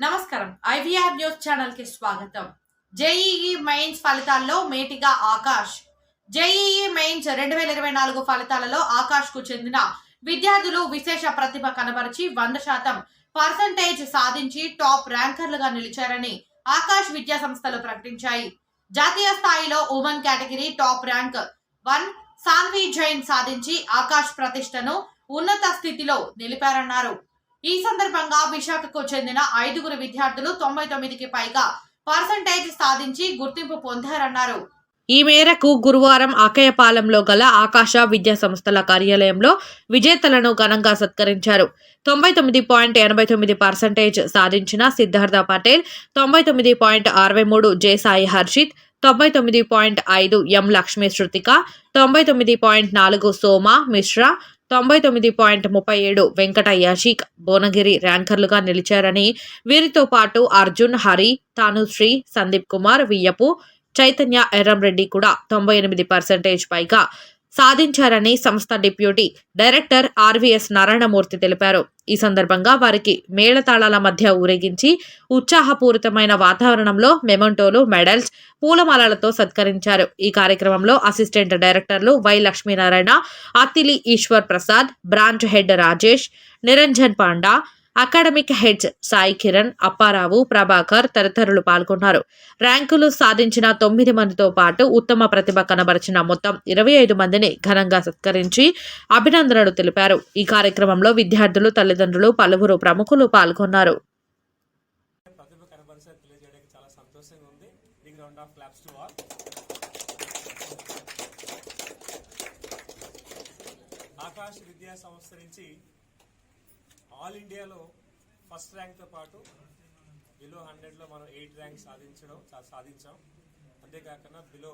నమస్కారం. IVR news ఛానల్కి స్వాగతం. జేఈఈ మెయిన్స్ ఫలితాల్లో మేటిగా ఆకాష్. జేఈఈ మెయిన్స్ రెండు వేల ఇరవై నాలుగు ఫలితాలలో ఆకాష్కు చెందిన విద్యార్థులు విశేష ప్రతిభ కనబరిచి వంద శాతం పర్సంటేజ్ సాధించి టాప్ ర్యాంకర్లుగా నిలిచారని ఆకాష్ విద్యా సంస్థలు ప్రకటించాయి. జాతీయ స్థాయిలో women category top rank one Sanvi Jain సాధించి ఆకాష్ ప్రతిష్టను ఉన్నత స్థితిలో నిలిపారన్నారు. ఈ సందర్భంగా విశాఖకు చెందిన ఐదుగురు విద్యార్థులు తొంభై తొమ్మిదికి పైగా పర్సంటేజ్ సాధించి గుర్తింపు పొందారన్నారు. ఈ మేరకు గురువారం అకయపాలెంలో గల ఆకాశ విద్యా సంస్థల కార్యాలయంలో విజేతలను ఘనంగా సత్కరించారు. తొంభై తొమ్మిది పాయింట్ ఎనభై తొమ్మిది పర్సెంటేజ్ సాధించిన సిద్ధార్థ పటేల్ తొంభై తొమ్మిది పాయింట్ అరవై మూడు జే సాయి హర్షిత్ తొంభై తొమ్మిది పాయింట్ ఐదు ఎం లక్ష్మీ శృతిక తొంభై తొమ్మిది పాయింట్ నాలుగు సోమ మిశ్రా తొంభై తొమ్మిది పాయింట్ ముప్పై ఏడు వెంకట యాషిక్ భువనగిరి ర్యాంకర్లుగా నిలిచారని. వీరితో పాటు అర్జున్ హరి తానుశ్రీ సందీప్ కుమార్ వియ్యపు చైతన్య ఎర్రంరెడ్డి కూడా తొంభై ఎనిమిది పర్సెంటేజ్ పైగా సాధించారని సంస్థ డిప్యూటీ డైరెక్టర్ ఆర్వీఎస్ నారాయణమూర్తి తెలిపారు. ఈ సందర్భంగా వారికి మేళతాళాల మధ్య ఊరేగించి ఉత్సాహపూరితమైన వాతావరణంలో మెమంటోలు మెడల్స్ పూలమాలలతో సత్కరించారు. ఈ కార్యక్రమంలో అసిస్టెంట్ డైరెక్టర్లు Y Lakshminarayana Attili Eswar Prasad branch head Rajesh Niranjan Panda academic heads Sai Kiran Apparao Prabhakar తదితరులు పాల్గొన్నారు. ర్యాంకులు సాధించిన తొమ్మిది మందితో పాటు ఉత్తమ ప్రతిభ కనబరిచిన మొత్తం ఇరవై ఐదు మందిని ఘనంగా సత్కరించి అభినందనలు తెలిపారు. ఈ కార్యక్రమంలో విద్యార్థులు తల్లిదండ్రులు పలువురు ప్రముఖులు పాల్గొన్నారు. ఆకాశ విద్యా సంస్థ నుంచి ఆల్ ఇండియాలో ఫస్ట్ ర్యాంక్తో పాటు బిలో హండ్రెడ్లో మనం ఎయిట్ ర్యాంక్ సాధించడం సాధించాం. అంతేకాకుండా బిలో